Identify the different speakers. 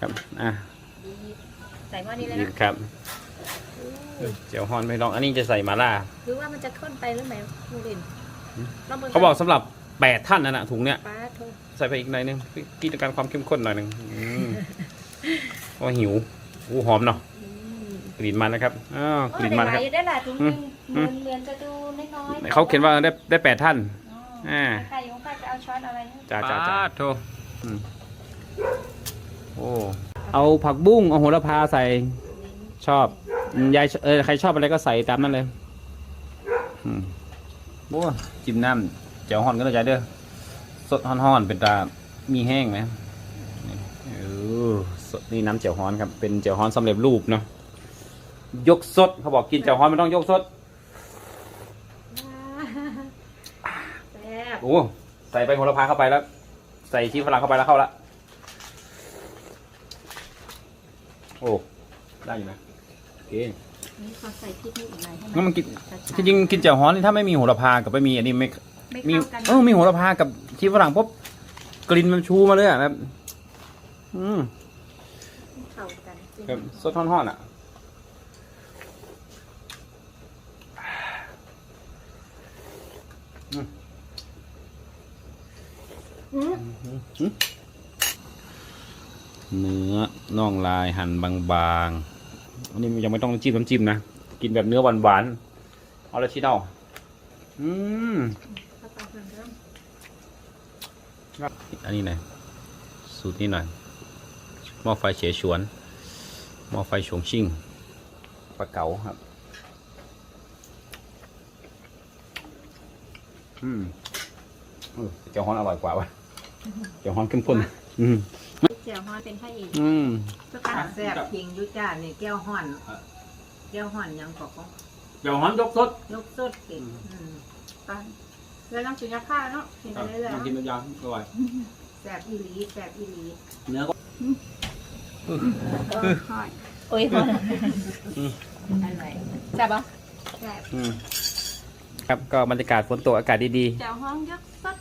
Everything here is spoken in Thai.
Speaker 1: ครับอะ
Speaker 2: ใส่หม้อนี้เลย
Speaker 1: นี่
Speaker 2: นะครับ
Speaker 1: เจียวฮอนไม่ลอง อันนี้จะใส่มาล่า
Speaker 2: หรือว่ามันจะข้นไปหรือไม่มูลินลงมื
Speaker 1: เขาบอกสำหรับแปดท่านนะนะถุงเนี้ย
Speaker 2: ป้าโทร
Speaker 1: ใส่ไปอีกหน่อยนึงกินการความเข้มข้นหน่อยหนึ่งอืมเพราะว่าหิวอู้หอมเนาะ
Speaker 2: อืม
Speaker 1: กลิ่นมันนะครับอ้าว
Speaker 2: โอ้
Speaker 1: กลิ่น
Speaker 2: ได้
Speaker 1: มัน
Speaker 2: ห
Speaker 1: ค
Speaker 2: ลา
Speaker 1: รับ
Speaker 2: ยอยู่ได้หลายถุงหนึง
Speaker 1: อื
Speaker 2: เหมื
Speaker 1: ม
Speaker 2: อนเหมือนจะดูน้อยๆ
Speaker 1: เขาเขียนว่าได้ได้แปดท่าน
Speaker 2: อ๋อ
Speaker 1: อ่า
Speaker 2: ใครอยู่ใครจะเอาช้อนอะไรให้
Speaker 1: จ้าจ้าจ้าโทอืม โอ้เอาผักบุ้งเอาโหระพาใส่ชอบอืมยายเออใครชอบอะไรก็ใส่ตามนั้นเลยอืมโอ้จิ้มน้ำเจียวฮ้อนก็เลยใจเด้อสดฮ้อนๆเป็นตามีแห้งไหมนี่เออสดนี่น้ำเจียวฮ้อนครับเป็นเจียวฮ้อนสำเร็จรูปเนาะยกสดเขาบอกกินเจียวฮ้อนไม่ต้องยกสด
Speaker 2: แซ่บ
Speaker 1: โอ้ใส่ใบโหระพาเข้าไปแล้ว ใส่ชีฝรั่งเข้าไปแล้วเข้าละ โอ้ได้อยู่นะโอเค
Speaker 2: นี่ขอใส่พริกนิดหน่อยให้
Speaker 1: งั้นมันกิน
Speaker 2: ชัดๆ
Speaker 1: ที่จริงกินเจียวฮ้อนนี่ถ้าไม่มีโหระพากับไม่มีอันนี้ไม่
Speaker 2: ไม่
Speaker 1: มี
Speaker 2: เข้ากัน
Speaker 1: เออมีโหระพากับชีฝรั่งปุ๊บกลิ่นมันชูมาเลยอะแบบอืม
Speaker 2: เข้ากันจริง
Speaker 1: แบบสดฮ้อนๆอะ
Speaker 2: อืม
Speaker 1: เนื้อน่องลายหั่นบางๆ อันนี้ยังไม่ต้องจิ้มน้ำจิ้มนะ กินแบบเนื้อหวานๆออริจินอลอืม
Speaker 2: เข้าไปก่อนเริ่ม
Speaker 1: อันนี้ไหนสูตรนี้หน่อย หม้อไฟเฉฉวน หม้อไฟฉงชิ่งปลาเก๋าครับ อืมเอเจียวฮ้อนอร่อยกว่าวะเจียวฮ้อนเข้มข้น อืม
Speaker 2: เจียวฮอนเป็นพระเอก
Speaker 1: อืม
Speaker 2: สุกา
Speaker 3: แซ่บจริงอยุจ้านี่แก้วห่อน แก้วห่อนยังกอก
Speaker 1: เจียวฮ้อนยกสด
Speaker 3: ยกสดเก่งอืม
Speaker 2: ปันแล้วน้ำจิ้มยาฆ่าเนาะกินไปเรื่อยๆ
Speaker 1: น้ำจิ้ม
Speaker 2: เนาะ
Speaker 1: น้ำยาอร่อย
Speaker 3: แซ่บอีหลีแซ่บอีหลี
Speaker 1: เนื้อก็
Speaker 2: โอ้ยพอ
Speaker 3: อร่อย
Speaker 2: แซ่บปะแซ่บ
Speaker 1: อืมครับก็บรรยากาศฝนตกอากาศดี
Speaker 2: เจียวฮ้อนยกสด